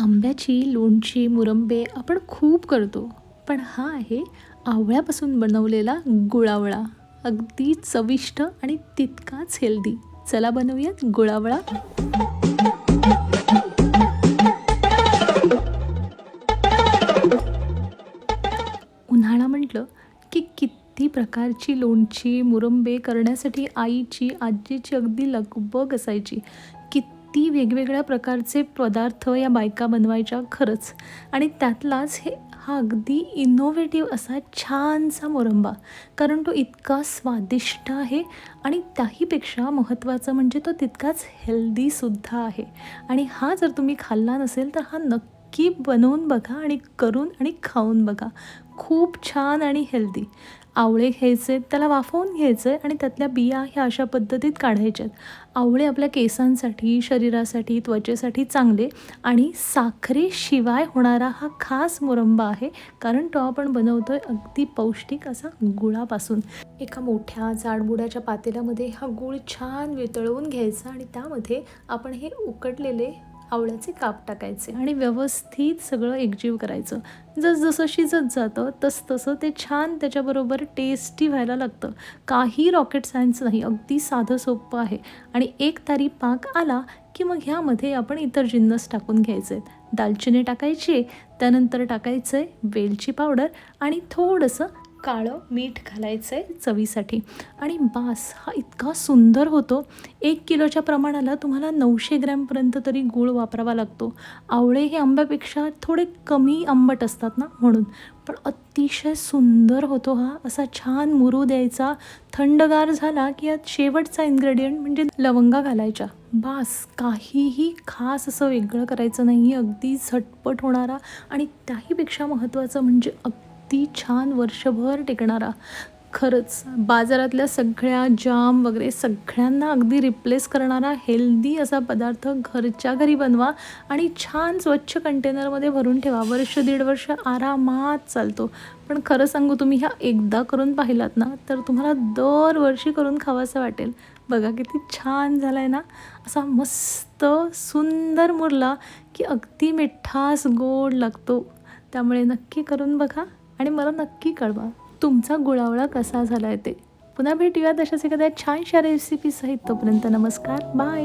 आंब्याची लोणची मुरंबे आपण खूप करतो. पण हा आहे आवळ्यापासून बनवलेला गुळावळा. अगदी चविष्ट आणि तितकाच हेल्दी चला बनवूयात गुळावळा. उन्हाळा म्हटलं की किती प्रकारची लोणची मुरंबे करण्यासाठी आईची आजीची अगदी लगबग असायची. किती वेगवेगळ्या प्रकारचे पदार्थ या बायका बनवायच्या खरंच. आणि त्यातलाच हे हा अगदी इनोव्हेटिव्ह असा छानसा मुरंबा. कारण तो इतका स्वादिष्ट आहे आणि त्याहीपेक्षा महत्त्वाचं म्हणजे तो तितकाच हेल्दीसुद्धा आहे. आणि हा जर तुम्ही खाल्ला नसेल तर हा नक्की बनवून बघा आणि करून आणि खाऊन बघा. खूप छान आणि हेल्दी आवळे घ्यायचे त्याला वाफवून घ्यायचे आणि त्यातल्या बिया ह्या अशा पद्धतीत काढायच्यात आवळे आपल्या केसांसाठी शरीरासाठी त्वचेसाठी चांगले आणि साखरेशिवाय होणारा हा खास मुरंबा आहे कारण तो आपण बनवतो आहे अगदी पौष्टिक असा गुळापासून. एका मोठ्या जाडबुडाच्या पातेल्यामध्ये हा गूळ छान वितळवून घ्यायचा आणि त्यामध्ये आपण हे उकडलेले आवळ्याचे काप टाकायचे आणि व्यवस्थित सगळं एकजीव करायचं. जसजसं शिजत जातं तस तसं ते छान त्याच्याबरोबर टेस्टी व्हायला लागतं. काही रॉकेट सायन्स नाही अगदी साधं सोपं आहे. आणि एक तारी पाक आला की मग ह्यामध्ये आपण इतर जिन्नस टाकून घ्यायचे. आहेत दालचिनी टाकायची त्यानंतर टाकायचं आहे वेलची पावडर आणि थोडंसं काळं मीठ घालायचं आहे चवीसाठी. आणि बास हा इतका सुंदर होतो. एक किलोच्या प्रमाणाला तुम्हाला नऊशे ग्रॅमपर्यंत तरी गूळ वापरावा लागतो. आवळे हे आंब्यापेक्षा थोडे कमी आंबट असतात ना म्हणून. पण अतिशय सुंदर होतो हा. असा छान मुरू द्यायचा. थंडगार झाला की यात शेवटचा इन्ग्रेडियंट म्हणजे लवंगा घालायच्या. बास काहीही खास असं वेगळं करायचं नाही. अगदी झटपट होणारा आणि त्याहीपेक्षा महत्त्वाचं म्हणजे अगदी छान वर्षभर टिकणारा. खरंच बाजारातल्या सगळ्या जाम वगैरे सगळ्यांना अगदी रिप्लेस करणारा हेल्दी असा पदार्थ घरच्या घरी बनवा आणि छान स्वच्छ कंटेनरमध्ये भरून ठेवा. वर्ष दीड वर्ष आरामात चालतो. पण खरं सांगू तुम्ही ह्या एकदा करून पाहिलात ना तर तुम्हाला दरवर्षी करून खावासं वाटेल. बघा किती छान झाला आहे ना असा मस्त सुंदर मुरला की अगदी मिठास गोड लागतो. त्यामुळे नक्की करून बघा. आणि मला नक्की कळवा तुमचा गुळावळा कसा झाला आहे ते. पुन्हा भेटूया तशाच एखाद्या छानशा रेसिपीसहित तोपर्यंत नमस्कार बाय